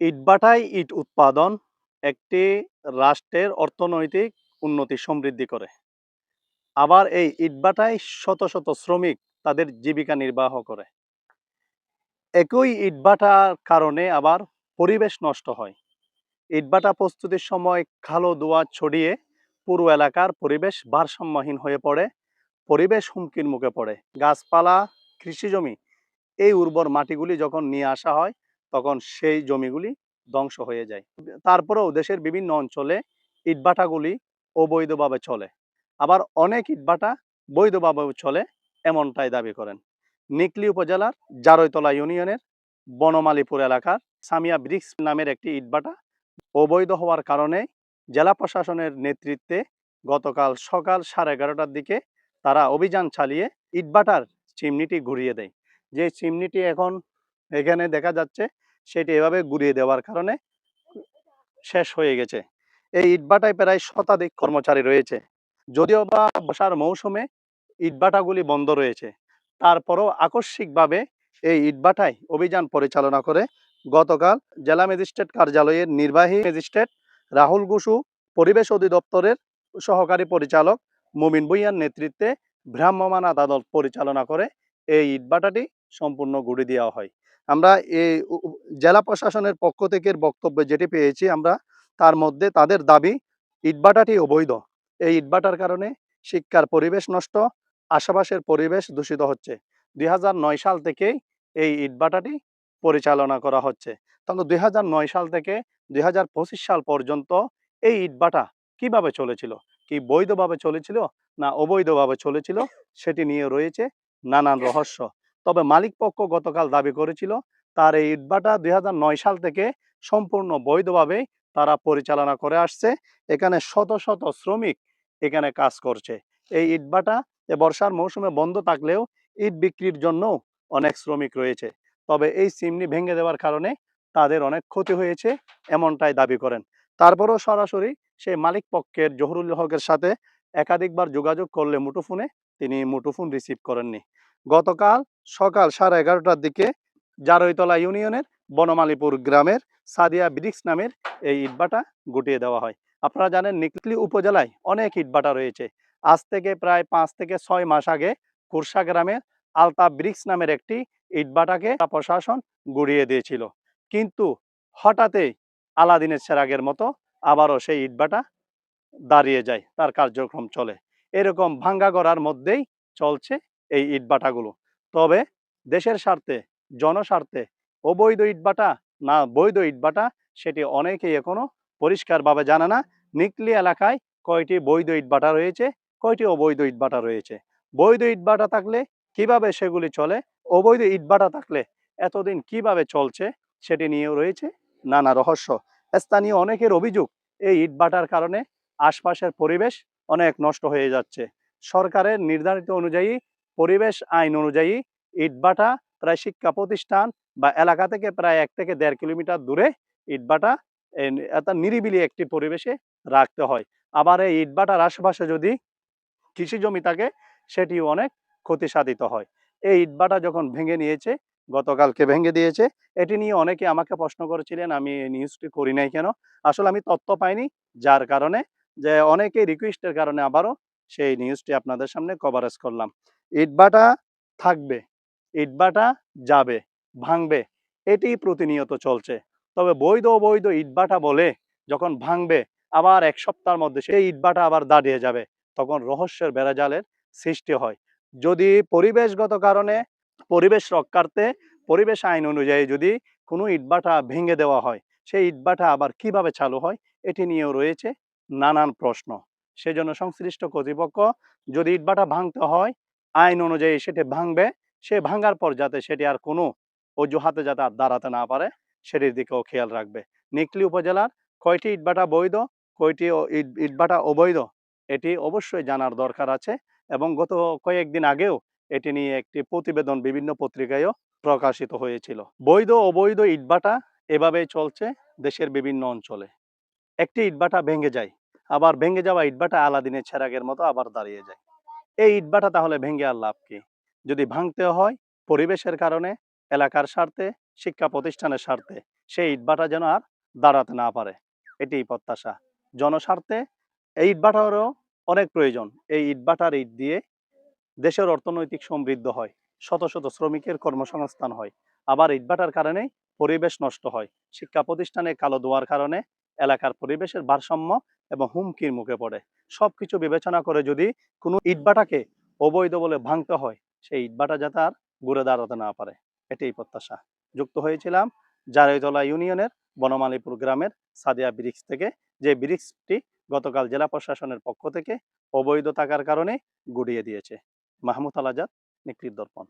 ইটভাটায় ইট উৎপাদন একটি রাষ্ট্রের অর্থনৈতিক উন্নতি সমৃদ্ধি করে। আবার এই ইটভাটায় শত শত শ্রমিক তাদের জীবিকা নির্বাহ করে। একই ইটবাটার কারণে আবার পরিবেশ নষ্ট হয়। ইটবাটা প্রস্তুতির সময় কালো দোয়া ছড়িয়ে পুরো এলাকার পরিবেশ ভারসাম্যহীন হয়ে পড়ে, পরিবেশ হুমকির মুখে পড়ে। গাছপালা কৃষি জমি এই উর্বর মাটিগুলি যখন নিয়ে আসা হয় তখন সেই জমিগুলি ধ্বংস হয়ে যায়। তারপরেও দেশের বিভিন্ন অঞ্চলে ইটভাটাগুলি অবৈধভাবে চলে। আবার অনেক ইটভাটা বৈধভাবে চলে এমনটাই দাবি করেন। নিকলি উপজেলার জারৈতলা ইউনিয়নের বনমালীপুর এলাকার সামিয়া ব্রিক্স নামের একটি ইটভাটা অবৈধ হওয়ার কারণে জেলা প্রশাসনের নেতৃত্বে গতকাল সকাল সাড়ে এগারোটার দিকে তারা অভিযান চালিয়ে ইটভাটার চিমনিটি ঘুরিয়ে দেয়। যে চিমনিটি এখন এখানে দেখা যাচ্ছে সেটি এভাবে ঘুরিয়ে দেওয়ার কারণে শেষ হয়ে গেছে। এই ইটভাটায় প্রায় শতাধিক কর্মচারী রয়েছে। যদিও বা বসার মৌসুমে ইটভাটাগুলি বন্ধ রয়েছে, তারপরও আকস্মিকভাবে এই ইটভাটায় অভিযান পরিচালনা করে গতকাল জেলা ম্যাজিস্ট্রেট কার্যালয়ের নির্বাহী ম্যাজিস্ট্রেট রাহুল গুসু পরিবেশ অধিদপ্তরের সহকারী পরিচালক মুমিন ভুইয়ার নেতৃত্বে ভ্রাম্যমান আদালত পরিচালনা করে এই ইটভাটাটি সম্পূর্ণ গুড়ি দেওয়া হয়। আমরা এই জেলা প্রশাসনের পক্ষ থেকে বক্তব্য যেটি পেয়েছি, আমরা তার মধ্যে তাদের দাবি, ইটভাটাটি অবৈধ। এই ইটভাটার কারণে শিক্ষার পরিবেশ নষ্ট, আশেপাশের পরিবেশ দূষিত হচ্ছে। দুই হাজার নয় সাল থেকেই এই ইটভাটাটি পরিচালনা করা হচ্ছে। তাহলে দুই হাজার নয় সাল থেকে দুই হাজার পঁচিশ সাল পর্যন্ত এই ইটভাটা কীভাবে চলেছিল? কি বৈধভাবে চলেছিল না অবৈধভাবে চলেছিল, সেটি নিয়ে রয়েছে নানান রহস্য। তবে মালিক পক্ষ গতকাল দাবি করেছিল, তার এই ইটভাটা দুই হাজার নয় সাল থেকে সম্পূর্ণ বৈধভাবে তারা পরিচালনা করে আসছে। এখানে শত শত শ্রমিক এখানে কাজ করছে। এই ইটভাটা বর্ষার মৌসুমে বন্ধ থাকলেও ইট বিক্রির জন্য অনেক শ্রমিক রয়েছে। তবে এই সিমনি ভেঙে দেওয়ার কারণে তাদের অনেক ক্ষতি হয়েছে এমনটাই দাবি করেন। তারপরও সরাসরি সেই মালিক পক্ষের জহুরুল হকের সাথে একাধিকবার যোগাযোগ করলে মুঠোফোনে তিনি মুঠোফোন রিসিভ করেননি। গতকাল সকাল সাড়ে এগারোটার দিকে জারৈতলা ইউনিয়নের বনমালীপুর গ্রামের সাদিয়া ব্রিক্স নামের এই ইটবাটা গুটিয়ে দেওয়া হয়। আপনারা জানেন নিকলি উপজেলায় অনেক ইটবাটা রয়েছে। আজ থেকে প্রায় পাঁচ থেকে ছয় মাস আগে কুরসা গ্রামের আলতা ব্রিক্স নামের একটি ইটবাটাকে প্রশাসন গুড়িয়ে দিয়েছিল। কিন্তু হঠাৎই আলাদিনের চেরাগের মতো আবারও সেই ইটবাটা দাঁড়িয়ে যায়, তার কার্যক্রম চলে। এরকম ভাঙ্গা গড়ার মধ্যেই চলছে এই ইটভাটাগুলো তবে দেশের স্বার্থে, জনস্বার্থে অবৈধ ইটভাটা না বৈধ ইটভাটা সেটি অনেকেই এখনও পরিষ্কারভাবে জানে না। নিকলি এলাকায় কয়টি বৈধ ইটভাটা রয়েছে, কয়টি অবৈধ ইটভাটা রয়েছে? বৈধ ইটভাটা থাকলে কীভাবে সেগুলি চলে? অবৈধ ইটভাটা থাকলে এতদিন কীভাবে চলছে? সেটি নিয়েও রয়েছে নানা রহস্য। স্থানীয় অনেকের অভিযোগ, এই ইটভাটার কারণে আশপাশের পরিবেশ অনেক নষ্ট হয়ে যাচ্ছে। সরকারের নির্ধারিত অনুযায়ী পরিবেশ আইন অনুযায়ী ইটভাটা প্রায় শিক্ষা প্রতিষ্ঠান বা এলাকা থেকে প্রায় এক থেকে দেড় কিলোমিটার দূরে একটা নিরিবিলি একটি পরিবেশে রাখতে হয়। আবার এই ইটভাটার আশেপাশে যদি কৃষি জমি থাকে, সেটিও অনেক ক্ষতি সাধিত হয়। এই ইটভাটা যখন ভেঙে নিয়েছে, গতকালকে ভেঙে দিয়েছে, এটি নিয়ে অনেকে আমাকে প্রশ্ন করেছিলেন, আমি নিউজটি করি নাই কেন? আসলে আমি তথ্য পাইনি, যার কারণে যে অনেকে রিকোয়েস্টের কারণে আবারও সেই নিউজটি আপনাদের সামনে কভারেজ করলাম। ইটভাটা থাকবে ইটবাটা যাবে, ভাঙবে এটি প্রতিনিয়ত চলছে। তবে বৈধ অবৈধ ইটবাটা বলে যখন ভাঙবে, আবার এক সপ্তাহের মধ্যে সেই ইটবাটা আবার দাঁড়িয়ে যাবে, তখন রহস্যের বেড়াজালের সৃষ্টি হয়। যদি পরিবেশগত কারণে, পরিবেশ রক্ষার্থে, পরিবেশ আইন অনুযায়ী যদি কোনো ইটবাটা ভেঙে দেওয়া হয়, সেই ইটবাটা আবার কীভাবে চালু হয়, এটি নিয়েও রয়েছে নানান প্রশ্ন। সেজন্য সংশ্লিষ্ট কর্তৃপক্ষ যদি ইটবাটা ভাঙতে হয় আইন অনুযায়ী সেটি ভাঙবে, সে ভাঙার পর যাতে সেটি আর কোনো অজুহাতে যাতে আর দাঁড়াতে না পারে, সেটির দিকেও খেয়াল রাখবে। নিকলি উপজেলার কয়টি ইটভাটা বৈধ, কয়টি ও ইট- ইটভাটা অবৈধ, এটি অবশ্যই জানার দরকার আছে এবং গত কয়েকদিন আগেও এটি নিয়ে একটি প্রতিবেদন বিভিন্ন পত্রিকায়ও প্রকাশিত হয়েছিল। বৈধ অবৈধ ইটভাটা এভাবেই চলছে দেশের বিভিন্ন অঞ্চলে। একটি ইটভাটা ভেঙে যায়, আবার ভেঙে যাওয়া ইটভাটা আলাদিনের ছেরাগের মতো আবার দাঁড়িয়ে যায়। এই ইটভাটা তাহলে ভেঙে আর লাভ কি? যদি ভাঙতে হয়, পরিবেশের কারণে, এলাকার স্বার্থে, শিক্ষা প্রতিষ্ঠানের স্বার্থে, সেই ইটভাটা যেন আর দাঁড়াতে না পারে। এটি প্রত্যাশা। জনস্বার্থে এই ইটভাটারও অনেক প্রয়োজন। এই ইটভাটার ইট দিয়ে দেশের অর্থনৈতিক সমৃদ্ধ হয়, শত শত শ্রমিকের কর্মসংস্থান হয়। আবার ইটভাটার কারণে পরিবেশ নষ্ট হয়। শিক্ষা প্রতিষ্ঠানে কালো ধোয়ার কারণে এলাকার পরিবেশের ভারসাম্য এবং হুমকির মুখে পড়ে। সবকিছু বিবেচনা করে যদি কোনো ইটবাটাকে অবৈধ বলে ভাঙতে হয়, সেই ইটবাটা যাতে আর ঘুরে দাঁড়াতে না পারে, এটাই প্রত্যাশা। যুক্ত হয়েছিলাম জারৈতলা ইউনিয়নের বনমালীপুর গ্রামের সাদিয়া ব্রিক্স থেকে। যে ব্রিক্সটি গতকাল জেলা প্রশাসনের পক্ষ থেকে অবৈধ থাকার কারণে গুড়িয়ে দিয়েছে। মাহমুদ আলাজাদ নিকৃত দর্পণ।